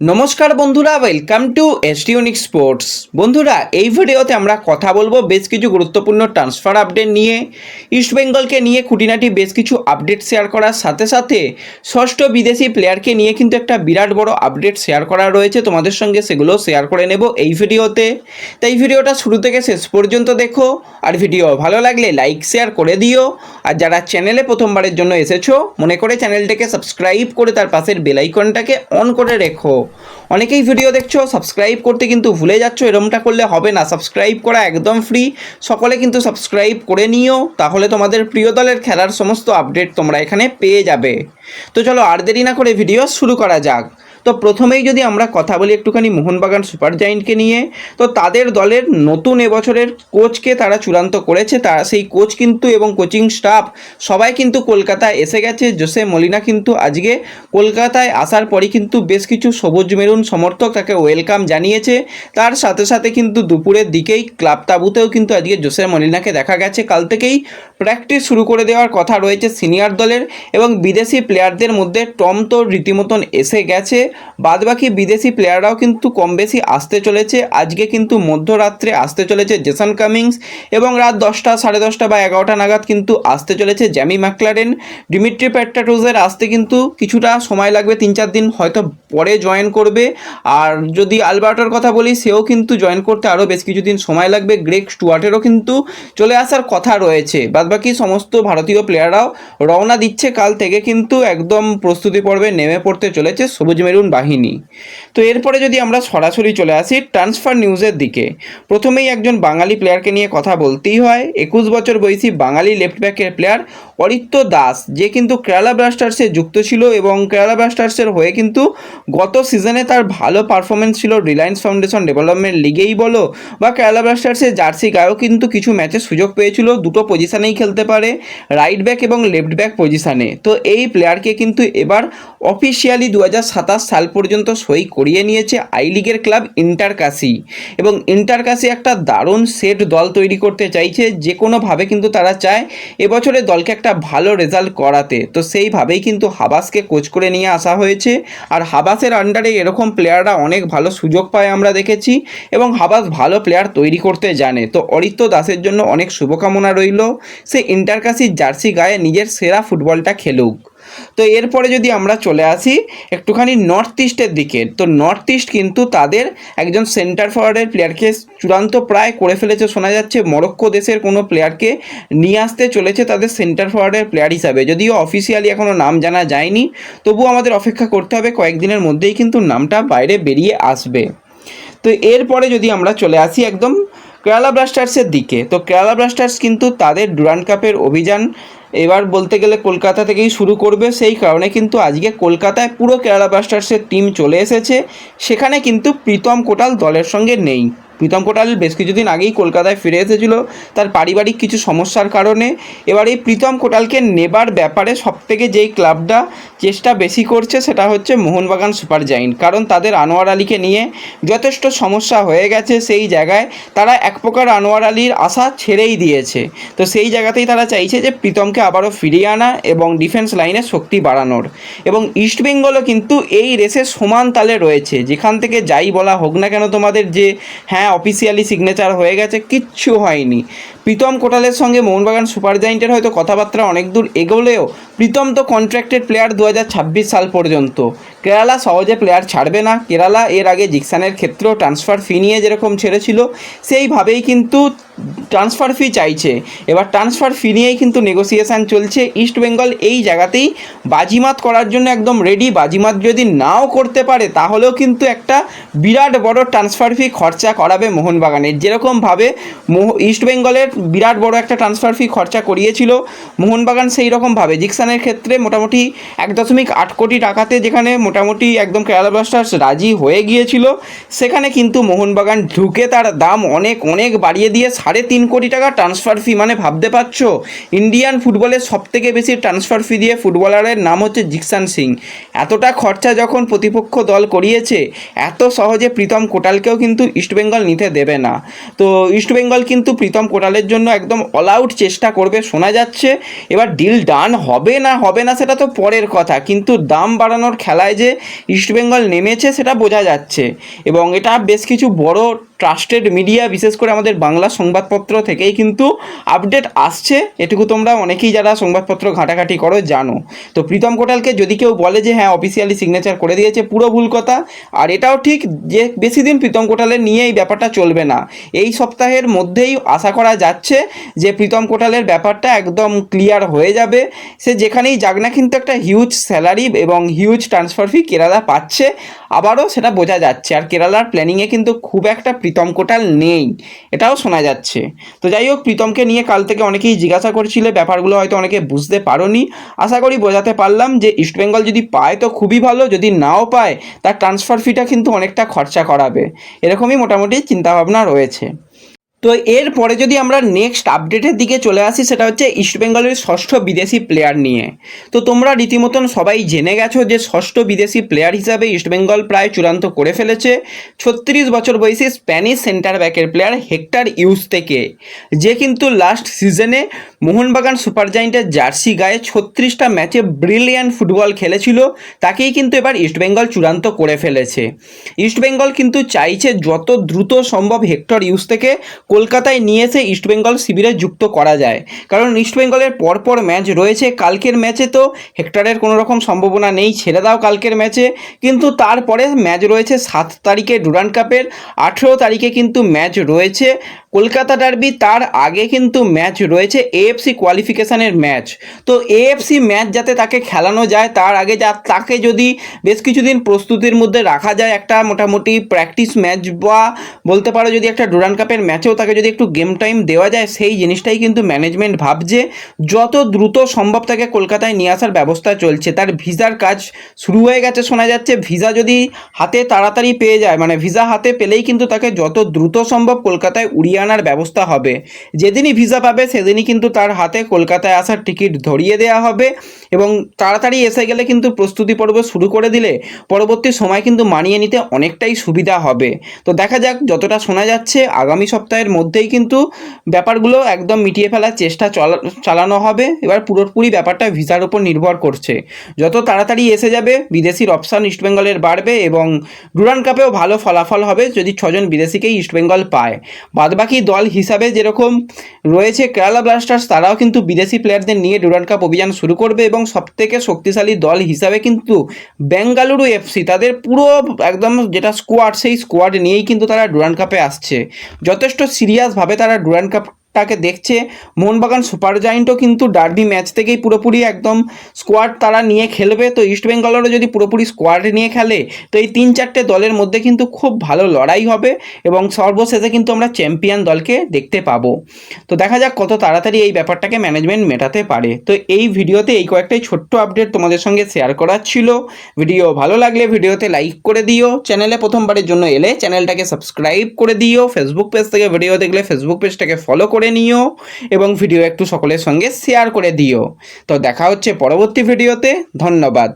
নমস্কার বন্ধুরা welcome two এসটিউনিক sports বন্ধুরা, এই ভিডিওতে আমরা কথা বলব বেশ কিছু গুরুত্বপূর্ণ ট্রান্সফার আপডেট নিয়ে। ইস্টবেঙ্গলকে নিয়ে খুঁটিনাটি বেশ কিছু আপডেট শেয়ার করার সাথে সাথে ষষ্ঠ বিদেশি প্লেয়ারকে নিয়ে কিন্তু একটা বিরাট বড় আপডেট শেয়ার করা রয়েছে। তোমাদের সঙ্গে সেগুলো শেয়ার করে নেব এই ভিডিওতে। তাই ভিডিওটা শুরু থেকে শেষ পর্যন্ত দেখো। আর ভিডিও ভালো লাগলে লাইক শেয়ার করে দিও। আর যারা চ্যানেলে প্রথমবারের জন্য এসেছ, মনে করে চ্যানেলটাকে সাবস্ক্রাইব করে তার পাশের বেলাইকনটাকে অন করে রেখো। অনেকেই ভিডিও দেখছ সাবস্ক্রাইব করতে কিন্তু ভুলে যাচ্ছ, এরমটা করলে হবে না। সাবস্ক্রাইব করা একদম ফ্রি সকলে কিন্তু সাবস্ক্রাইব করে নিও, তাহলে তোমাদের প্রিয় দলের খেলার সমস্ত আপডেট তোমরা এখানে পেয়ে যাবে। তো চলো আর দেরি না করে ভিডিও শুরু করা যাক। তো প্রথমেই যদি আমরা কথা বলি একটুখানি মোহনবাগান সুপার জায়েন্টকে নিয়ে, তো তাদের দলের নতুন এবছরের কোচকে তারা চূড়ান্ত করেছে। তারা সেই কোচ কিন্তু এবং কোচিং স্টাফ সবাই কিন্তু কলকাতায় এসে গেছে। জোসে মলিনা কিন্তু আজকে কলকাতায় আসার পরই কিন্তু বেশ কিছু সবুজ মেরুন সমর্থক তাকে ওয়েলকাম জানিয়েছে। তার সাথে সাথে কিন্তু দুপুরের দিকেই ক্লাব তাবুতেও কিন্তু আজকে জোসে মলিনাকে দেখা গেছে। কাল থেকেই প্র্যাকটিস শুরু করে দেওয়ার কথা রয়েছে সিনিয়র দলের এবং বিদেশি প্লেয়ারদের মধ্যে টম তো রীতিমতন এসে গেছে। বাদবাকি বিদেশি প্লেয়াররাও কিন্তু কম বেশি আসতে চলেছে। আজকে কিন্তু মধ্যরাত্রে আসতে চলেছে জেসন কামিংস এবং রাত দশটা, সাড়ে দশটা বা এগারোটা নাগাদ কিন্তু আসতে চলেছে জ্যামি ম্যাকলারেন ডিমিট্রি প্যাট্রাটুজের আসতে কিন্তু কিছুটা সময় লাগবে, তিন চার দিন হয়তো পরে জয়েন করবে। আর যদি আলবার্টোর কথা বলি, সেও কিন্তু জয়েন করতে আরও বেশ কিছুদিন সময় লাগবে। গ্রেক স্টুয়ার্টেরও কিন্তু চলে আসার কথা রয়েছে। বাদবাকি সমস্ত ভারতীয় প্লেয়াররাও রওনা দিচ্ছে। কাল থেকে কিন্তু একদম প্রস্তুতি পর্বে নেমে পড়তে চলেছে সবুজ মেরুন বাহিনী। তো এরপরে যদি আমরা সরাসরি চলে আসি ট্রান্সফার নিউজের দিকে। প্রথমেই একজন বাঙালি প্লেয়ারকে নিয়ে কথা বলতেই হয়। একুশ বছর বয়সী বাঙালি লেফট ব্যাকের প্লেয়ার অরিত্য দাস, যে কিন্তু কেরালা ব্লাস্টার্সে যুক্ত ছিল এবং কেরালা ব্লাস্টার্সের হয়ে কিন্তু গত সিজনে তার ভালো পারফরমেন্স ছিল রিলায়েন্স ফাউন্ডেশন ডেভেলপমেন্ট লিগেই বলো বা কেরালা ব্লাস্টার্সের জার্সি গায়েও কিন্তু কিছু ম্যাচে সুযোগ পেয়েছিল। দুটো পজিশানেই খেলতে পারে রাইট ব্যাক এবং লেফট ব্যাক পজিশানে তো এই প্লেয়ারকে কিন্তু এবার অফিসিয়ালি দু সাল পর্যন্ত সই করিয়ে নিয়েছে আই লিগের ক্লাব ইন্টারকাসি। এবং ইন্টারকাসি একটা দারুণ সেট দল তৈরি করতে চাইছে যে কোনোভাবে কিন্তু তারা চায় এবছরে দলকে একটা ভালো রেজাল্ট করাতে। তো সেইভাবেই কিন্তু হাবাসকে কোচ করে নিয়ে আসা হয়েছে। আর হাবাসের আন্ডারে এরকম প্লেয়াররা অনেক ভালো সুযোগ পায় আমরা দেখেছি। এবং হাবাস ভালো প্লেয়ার তৈরি করতে জানে। তো অরিত্য দাসের জন্য অনেক শুভকামনা রইল। সে ইন্টারকাসির জার্সি গায়ে নিজের সেরা ফুটবলটা খেলুক। তো এরপরে যদি আমরা চলে আসি একটুখানি নর্থ ইস্টের দিকে, তো নর্থ ইস্ট কিন্তু তাদের একজন সেন্টার ফরওয়ার্ডের প্লেয়ারকে চূড়ান্ত প্রায় করে ফেলেছে, শোনা যাচ্ছে মরক্কো দেশের কোনো প্লেয়ারকে নিয়ে আসতে চলেছে তাদের সেন্টার ফরওয়ার্ডের প্লেয়ার হিসাবে, যদিও অফিসিয়ালি এখনও নাম জানা যায়নি, তবুও আমাদের অপেক্ষা করতে হবে কয়েকদিনের মধ্যেই কিন্তু নামটা বাইরে বেরিয়ে আসবে। তো এরপরে যদি আমরা চলে আসি একদম কেরালা ব্লাস্টার্সের দিকে, তো কেরালা ব্লাস্টার্স কিন্তু তাদের ডুরান্ড কাপের অভিযান এবার বলতে গেলে কলকাতা থেকেই শুরু করবে সেই কারণে কিন্তু আজকে কলকাতায় পুরো কেরালা ব্লাস্টার্সের টিম চলে এসেছে। সেখানে কিন্তু প্রীতম কোটাল দলের সঙ্গে নেই। প্রীতম কোটাল বেশ কিছুদিন আগেই কলকাতায় ফিরে এসেছিল। তার পারিবারিক কিছু সমস্যার কারণে এবার এই প্রীতম কোটালকে নেবার ব্যাপারে সবথেকে যেই ক্লাবটা চেষ্টা বেশি করছে সেটা হচ্ছে মোহনবাগান সুপার জাইন্ট কারণ তাদের আনোয়ার আলীকে নিয়ে যথেষ্ট সমস্যা হয়ে গেছে সেই জায়গায়। তারা এক প্রকার আনোয়ার আলীর আশা ছেড়েই দিয়েছে। তো সেই জায়গাতেই তারা চাইছে যে প্রীতমকে আবারও ফিরিয়ে আনা এবং ডিফেন্স লাইনে শক্তি বাড়ানোর। এবং ইস্টবেঙ্গলও কিন্তু এই রেসে সমান তালে রয়েছে। যেখান থেকে যাই বলা হোক না কেন তোমাদের যে হ্যাঁ অফিসিয়ালি সিগনেচার হয়ে গেছে কিচ্ছু হয়নি। প্রীতম কোটালের সঙ্গে মোহনবাগান সুপার জায়েন্টের হয়তো কথাবার্তা অনেক দূর এগোলেও প্রীতম তো কন্ট্রাক্টেড প্লেয়ার দু হাজার ছাব্বিশ সাল পর্যন্ত। কেরালা সহজে প্লেয়ার ছাড়বে না। কেরালা এর আগে জিকসানের ক্ষেত্রেও ট্রান্সফার ফি নিয়ে যেরকম ছেড়েছিল, সেইভাবেই কিন্তু ট্রান্সফার ফি চাইছে। এবার ট্রান্সফার ফি নিয়েই কিন্তু নেগোসিয়েশান চলছে। ইস্ট বেঙ্গল এই জায়গাতেই বাজিমাত করার জন্য একদম রেডি বাজিমাত যদি নাও করতে পারে, তাহলেও কিন্তু একটা বিরাট বড় ট্রান্সফার ফি খরচা করাবে মোহনবাগানের। যেরকমভাবে মোহ ইস্ট বেঙ্গলের বিরাট বড় একটা ট্রান্সফার ফি খরচা করিয়েছিল মোহনবাগান সেই রকমভাবে জিকসানের ক্ষেত্রে মোটামুটি এক দশমিক আট কোটি টাকাতে যেখানে মোটামুটি একদম কেরালা ব্লাস্টার্স রাজি হয়ে গিয়েছিল, সেখানে কিন্তু মোহনবাগান ঢুকে তার দাম অনেক অনেক বাড়িয়ে দিয়ে সাড়ে তিন কোটি টাকা ট্রান্সফার ফি মানে ভাবতে পারছ? ইন্ডিয়ান ফুটবলের সবথেকে বেশি ট্রান্সফার ফি দিয়ে ফুটবলারের নাম হচ্ছে জিকসান সিং। এতটা খরচা যখন প্রতিপক্ষ দল করিয়েছে, এত সহজে প্রীতম কোটালকেও কিন্তু ইস্টবেঙ্গল নিতে দেবে না। তো ইস্টবেঙ্গল কিন্তু প্রীতম কোটালের জন্য একদম অল আউট চেষ্টা করবে, শোনা যাচ্ছে। এবার ডিল ডান হবে না হবে না, সেটা তো পরের কথা। কিন্তু দাম বাড়ানোর খেলায় যে ইস্টবেঙ্গল নেমেছে, সেটা বোঝা যাচ্ছে। এবং এটা বেশ কিছু বড় ট্রাস্টেড মিডিয়া বিশেষ করে আমাদের বাংলা সংবাদপত্র থেকেই কিন্তু আপডেট আসছে। এটুকু তোমরা অনেকেই যারা সংবাদপত্র ঘাটাঘাটি করো জানো। তো প্রীতম কোটালকে যদি কেউ বলে যে হ্যাঁ অফিসিয়ালি সিগনেচার করে দিয়েছে, পুরো ভুল কথা। আর এটাও ঠিক যে, বেশি দিন প্রীতম কোটালের নিয়ে এই ব্যাপারটা চলবে না। এই সপ্তাহের মধ্যেই আশা করা যাচ্ছে যে, প্রীতম কোটালের ব্যাপারটা একদম ক্লিয়ার হয়ে যাবে। সে যেখানেই যাক না কিন্তু একটা হিউজ স্যালারি এবং হিউজ ট্রান্সফার ফি কেরালা পাচ্ছে। আবারও সেটা বোঝা যাচ্ছে। আর কেরালার প্ল্যানিংয়ে কিন্তু খুব একটা প্রীতম কোটাল নেই। এটাও শোনা যাচ্ছে। তো যাই হোক, প্রীতমকে নিয়ে কাল থেকে অনেকেই জিজ্ঞাসা করছিলে, ব্যাপারগুলো হয়তো অনেকে বুঝতে পারোনি। আশা করি বোঝাতে পারলাম যে ইস্টবেঙ্গল যদি পায় তো খুবই ভালো, যদি নাও পায়, তার ট্রান্সফার ফিটা কিন্তু অনেকটা খরচা করাবে। এরকমই মোটামুটি চিন্তাভাবনা রয়েছে। তো এরপরে যদি আমরা নেক্সট আপডেটের দিকে চলে আসি, সেটা হচ্ছে ইস্টবেঙ্গলের ষষ্ঠ বিদেশি প্লেয়ার নিয়ে। তো তোমরা রীতিমতন সবাই জেনে গেছো যে ষষ্ঠ বিদেশি প্লেয়ার হিসাবে ইস্টবেঙ্গল প্রায় চূড়ান্ত করে ফেলেছে। ছত্রিশ বছর বয়সী স্প্যানিশ সেন্টার ব্যাকের প্লেয়ার হেক্টার ইউস থেকে যে কিন্তু লাস্ট সিজনে মোহনবাগান সুপার জায়েন্টের জার্সি গায়ে ছত্রিশটা ম্যাচে ব্রিলিয়ান্ট ফুটবল খেলেছিল, তাকেই কিন্তু এবার ইস্টবেঙ্গল চূড়ান্ত করে ফেলেছে। ইস্টবেঙ্গল কিন্তু চাইছে যত দ্রুত সম্ভব হেক্টর ইউজ থেকে কলকাতায় নিয়ে এসে ইস্টবেঙ্গল শিবিরে যুক্ত করা যায়। কারণ ইস্টবেঙ্গলের পরপর ম্যাচ রয়েছে, কালকের ম্যাচে তো হেক্টরের কোনো রকম সম্ভাবনা নেই, ছেড়ে দাও কালকের ম্যাচে। কিন্তু তারপরে ম্যাচ রয়েছে সাত তারিখে ডুরান্ড কাপের, আঠেরো তারিখে কিন্তু ম্যাচ রয়েছে। কলকাতা ডার্বি তার আগে কিন্তু ম্যাচ রয়েছে এএফসি কোয়ালিফিকেশানের ম্যাচ। তো এএফসি ম্যাচ যাতে তাকে খেলানো যায়, তার আগে যা তাকে যদি বেশ কিছুদিন প্রস্তুতির মধ্যে রাখা যায়, একটা মোটামুটি প্র্যাকটিস ম্যাচ বা বলতে পারো যদি একটা ডুরান্ড কাপের ম্যাচেও তাকে যদি একটু গেম টাইম দেওয়া যায়, সেই জিনিসটাই কিন্তু ম্যানেজমেন্ট ভাবছে। যত দ্রুত সম্ভব তাকে কলকাতায় নিয়ে আসার ব্যবস্থা চলছে। তার ভিসার কাজ শুরু হয়ে গেছে, শোনা যাচ্ছে। ভিসা যদি হাতে তাড়াতাড়ি পেয়ে যায় মানে ভিসা হাতে পেলেই কিন্তু তাকে যত দ্রুত সম্ভব কলকাতায় উড়িয়ে আনার ব্যবস্থা হবে। যেদিনই ভিসা পাবে, সেদিনই কিন্তু তার হাতে কলকাতায় আসার টিকিট ধরিয়ে দেওয়া হবে এবং তাড়াতাড়ি এসে গেলে কিন্তু প্রস্তুতি পর্ব শুরু করে দিলে পরবর্তী সময় কিন্তু মানিয়ে নিতে অনেকটাই সুবিধা হবে। তো দেখা যাক, যতটা শোনা যাচ্ছে, আগামী সপ্তাহের মধ্যেই কিন্তু ব্যাপারগুলো একদম মিটিয়ে ফেলার চেষ্টা চলা, চালানো হবে। এবার পুরোপুরি ব্যাপারটা ভিসার উপর নির্ভর করছে। যত তাড়াতাড়ি এসে যাবে, বিদেশির অপশান ইস্টবেঙ্গলের বাড়বে এবং ডুরান কাপেও ভালো ফলাফল হবে যদি ছজন বিদেশিকেই ইস্টবেঙ্গল পায়। বাদবাকি দল হিসাবে যেরকম রয়েছে কেরালা ব্লাস্টার্স, তারাও কিন্তু বিদেশি প্লেয়ারদের নিয়ে ডুরান কাপ অভিযান শুরু করবে এবং সবথেকে শক্তিশালী দল হিসাবে কিন্তু বেঙ্গালুরু এফসি তাদের পুরো একদম যেটা স্কোয়াড সেই স্কোয়াড নিয়েই কিন্তু তারা ডুরান কাপে আসছে। যথেষ্ট সিরিয়াসভাবে তারা ডুরান কাপ টাকে দেখছে। মোহনবাগান সুপার জায়েন্টও কিন্তু ডার্বি ম্যাচ থেকেই পুরোপুরি একদম স্কোয়াড তারা নিয়ে খেলবে। তো ইস্ট বেঙ্গলেরও যদি পুরোপুরি স্কোয়াড নিয়ে খেলে, তো এই তিন চারটে দলের মধ্যে কিন্তু খুব ভালো লড়াই হবে এবং সর্বশেষে কিন্তু আমরা চ্যাম্পিয়ন দলকে দেখতে পাবো। তো দেখা যাক কত তাড়াতাড়ি এই ব্যাপারটাকে ম্যানেজমেন্ট মেটাতে পারে। তো এই ভিডিওতে এই কয়েকটাই ছোট্ট আপডেট তোমাদের সঙ্গে শেয়ার করার ছিল। ভিডিও ভালো লাগলে ভিডিওতে লাইক করে দিও। চ্যানেলে প্রথমবারের জন্য এলে চ্যানেলটাকে সাবস্ক্রাইব করে দিও। ফেসবুক পেজ থেকে ভিডিও দেখলে ফেসবুক পেজটাকে ফলো করে নিও এবং ভিডিও একটু সকলের সঙ্গে শেয়ার করে দিও। তো দেখা হচ্ছে পরবর্তী ভিডিওতে ধন্যবাদ।